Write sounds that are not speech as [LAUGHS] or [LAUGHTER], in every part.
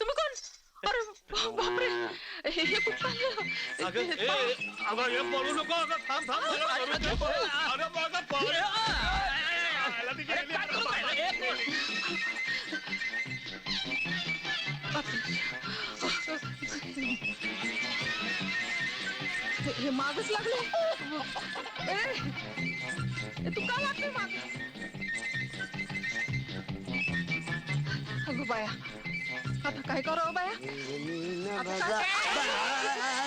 तुम्ही कोण अरे बा- बापरे हे हे कुठं आलं? अगं ए अगं हे पळू नको अगं थांब थांब अगं, पळू नको. अगं बघ, पळ. आला ती गेली. हे हे मागच लागले ए, ए, तू का लागले माग अगं बाया आता काय करावं बाया आता काय-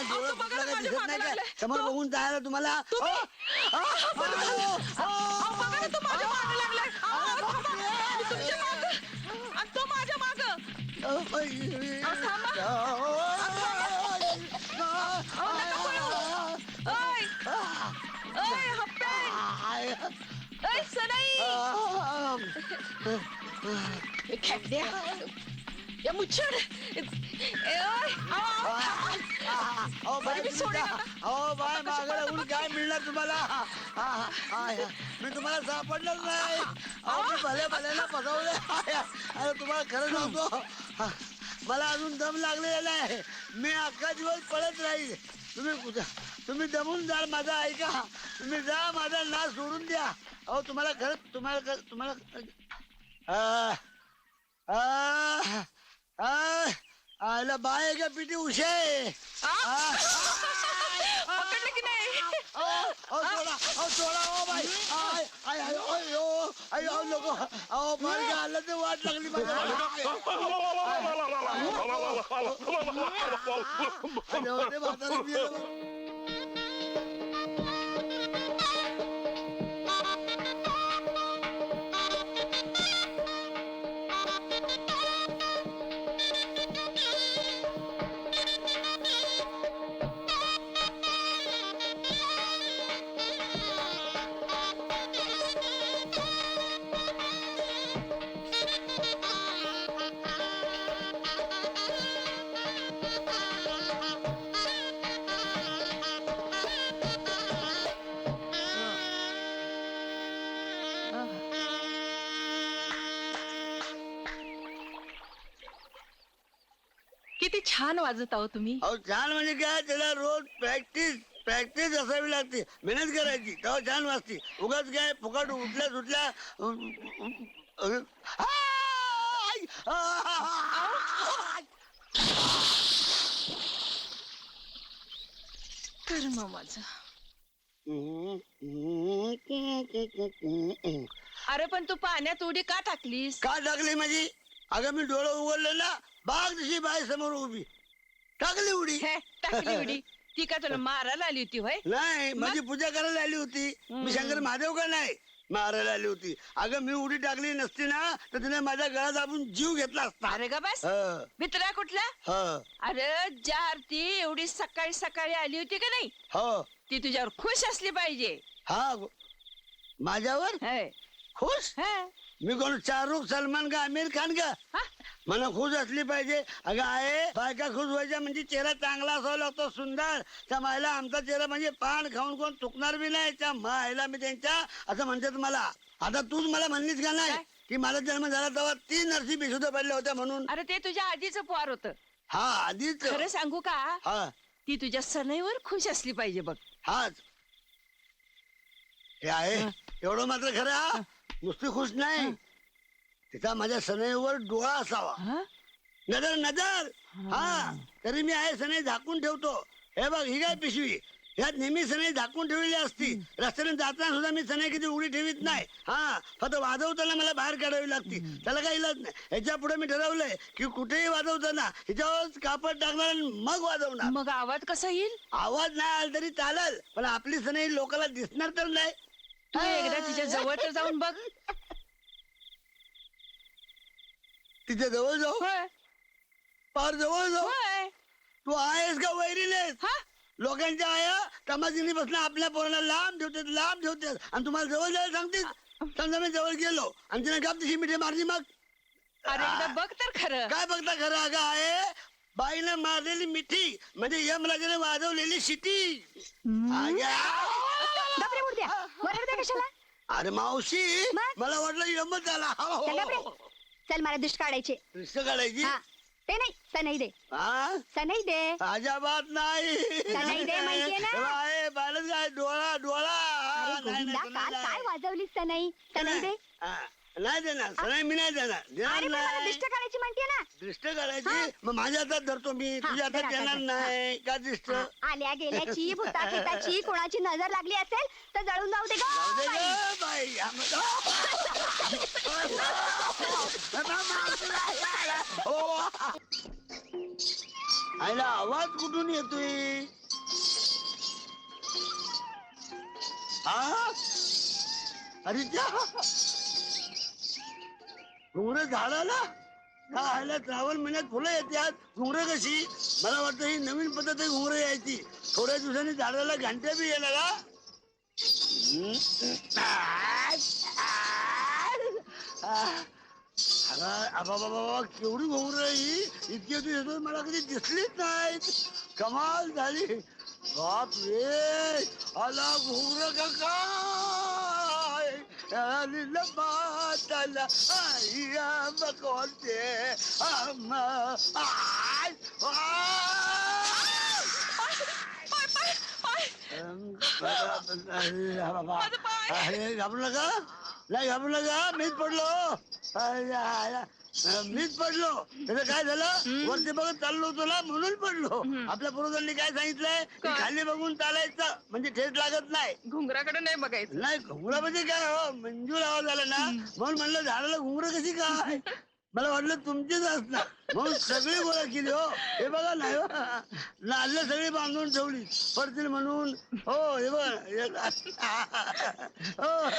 अहो, तो बघा ना, माझ्या मागं लागलाय. समोर तो- बघून जायला तुम्हाला तुम्ही- अहो, अहो, बघा ना, तो माझ्या मागं लागलाय. अहो, थांबा. मी तुमच्या मागं. आणि तो माझ्या मागं. अहो, थांबा. अहो, नका पळू. ओय. ओय, हप्ते. ओय, सनई. खेकड्या. ए, अहो, बाय मी सोडेन आता. अहो बाय मागे काय मिळणार तुम्हाला हा, हा, हा, हा. मी तुम्हाला सापडलंच नाही अहो मी भले भल्याला फसवले अरे तुम्हाला खरं सांगतो हा, मला अजून दम लागलेला आहे मी अख्खा दिवस पळत राहील तुम्ही कुठं- तुम्ही दमून जाल माझा ऐका तुम्ही जा माझा नाश सोडून द्या अहो तुम्हाला खरं तुम्हाला खरं- तुम्हाला आ, आ, आ, आयला बाय का पिटी उशे आ? पकडलं की नाही अहो सोडा अहो सोडा O by I I I अयो अयो नको अहो मार्ग आलं तर वाट लागली मला अरे ते म्हातारं मेलं. किती छान वाजत आहो तुम्ही. अहो छान म्हणजे काय त्याला रोज प्रॅक्टिस प्रॅक्टिस असावी लागते. मेहनत करायची तेव्हा छान वाजते. उगाच काय फुकट उठल्या सुटल्या अं, अं, आय! आय! कर्म माझ. अरे पण तू पाण्यात उडी का टाकलीस? का टाकली माझी अगं मी डोळं उघडलं ना बाग दिशी बाई समोर उभी. टाकली उडी. हे, टाकली उडी. ती का तुला मारायला आली होती होय? नाही माझी पूजा करायला आली होती. मी शंकर महादेव का नाही? मारायला आली होती. अगं मी उडी टाकली नसती ना तर तिने माझ्या गळा दाबून जीव घेतला असता. अरे ग बस. हं, मित्रा कुठला? हं, अरे ज्या आरती एवढी सकाळी सकाळी आली होती का नाही? हो. ती तुझ्यावर खुश असली पाहिजे. हा माझ्यावर? हय. खुश? हं. मी कोण शाहरुख सलमान का आमिर खान का? हा? मला खुश असली पाहिजे. अगं आहे बायका खुश व्हायच्या म्हणजे चेहरा चांगला असावा लागतो सुंदर. त्या मायला आमचा चेहरा म्हणजे पान खाऊन कोण चुकणार बी नाही. त्या मायला मी त्यांच्या असं म्हणतात मला. आता तूच मला म्हणलीस का नाही काय? की माझा जन्म झाला तेव्हा तीन नरसी बेशुद्ध पडल्या होत्या म्हणून? अरे ते तुझ्या आधीच पोर होत. हा आधीच. खरं सांगू का? हा. ती तुझ्या सनईवर खुश असली पाहिजे बघ. हाच. हे आहे. एवढं मात्र खरं हा. नुसती खुश नाही. तिचा माझ्या सनईवर डोळा असावा. हं? नजर नजर हा. तरी मी आहे सनई झाकून ठेवतो. हे बघ ही काय पिशवी? ह्यात नेहमी सनई झाकून ठेवलेली असती. रस्त्याने जाताना सुद्धा मी सनई किती उडी ठेवीत नाही. हा फक्त वाजवताना मला बाहेर काढावी लागती. त्याला काही इलाज नाही. ह्याच्या पुढे मी ठरवलंय की कुठेही वाजवताना ह्याच्यावर कापड टाकणार आणि मग वाजवणार. मग आवाज कसा येईल? आवाज नाही आला तरी चालेल. पण आपली सनई लोकांना दिसणार तर नाही. तू एकदा तिच्या जवळ तर जाऊन बघ. तिच्या जवळ जाऊ? होय. फार जवळ जाऊ? होय. तू आहेस का वैरीलेस? हा? लोकांच्या आया तमाशिनी बसणं आपल्या पोराला लांब ठेवतात लांब ठेवतात आणि तुम्हाला जवळ जायला सांगतील समजा मी जवळ गेलो. आणि तिने गाप तशी मिठी मारली मग. अरे एकदा बघ तर खरं. काय बघता खरं? अगं आहे बाईने मारलेली मिठी. म्हणजे यमराजाने वाजवलेली शिटी. आग्या. कशाला? अरे मावशी मग? मला वाटलं यमच झाला. चल गपरे चल मला दुष्ट काढायचे. रिक्षा काढायची? हा. ते नाही सनई दे. हा सनई दे. अजाबात नाही. सनई दे माहितीये ना? आहे, काय डोळा डोळा. अरे हा, नाही, गोविंदा नाही, काल नाही. काय वाजवलीस सनई? सनई दे. हा, नाही देणार सनई मी नाही देणार. देणार अरे पण मला नाही. दिष्ट काढायची म्हणते ना. दृष्ट करायची? मग माझ्या हातात धरतो मी. हा, तुझ्या हातात देणार. नाही. का दृष्ट? हा, आल्या गेल्याची भूता पिताची [LAUGHS] कोणाची नजर लागली असेल तर जळून जाऊ दे जाऊ दे गं बाई. गं बाई आम्हाला-. [LAUGHS] आईला आवाज कुठून येतोय? हा? अरे त्या घुंगर झाडाला? का श्रावण महिन्यात फुलं येतात घुंगर कशी? मला वाटतं ही नवीन पद्धत आहे घुंगर यायची. थोड्या दिवसांनी झाडाला घंट्या बी येणार हा? बाबा केवढी घोंगर ही? इतके दिवस मला कधी दिसलीच नाहीत. कमाल झाली. बाप रे! आला घोंगर का? काय आली लबाताला आईया बकोते आम्हा आय पाय पाय पाय अरे अरे घाबरू मीच पडलो. त्याचं काय झालं? वरती बघत चाललो ना म्हणून पडलो. आपल्या पूर्वजांनी काय सांगितलंय? की काय? खाली बघून चालायचं म्हणजे ठेच लागत नाही. घुंगराकडे नाही बघायचं. नाही घुंगरा म्हणजे काय? हो मंजूर आवाज झाला ना. म्हणून म्हणलं झाडाला घुंगर कशी काय? मला वाटलं तुमचीच असणार. म्हणून सगळी गोळा केली हो. हे बघा नाही हो. नाल्ल सगळी बांधून ठेवली. पडतील म्हणून. हो हे बघ. हे हो.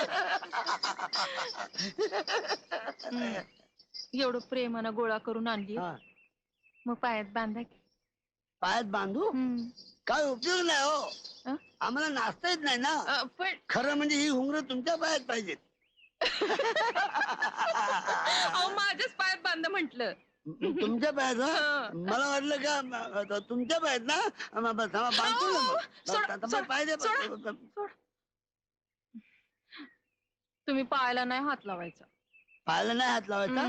एवढं प्रेमानं गोळा करून आणली हा, मग पायात बांधा की पायात बांधू हम्म. काय उपयोग नाही हो? आम्हाला नाचता येत नाही ना अ, पण खरं म्हणजे ही घुंगर तुमच्या पायात पाहिजेत अहो माझ्याच पायात बांधा म्हंटल तुमच्या पायात हं? हा. मला वाटलं का म- तुमच्या पायात ना म- म- थांबा, बांधतो ना मग. सोडा, आता सोडा, पाय दे. सोडा. तुम्ही पायाला नाही हात लावायचा पायाला नाही हात लावायचा?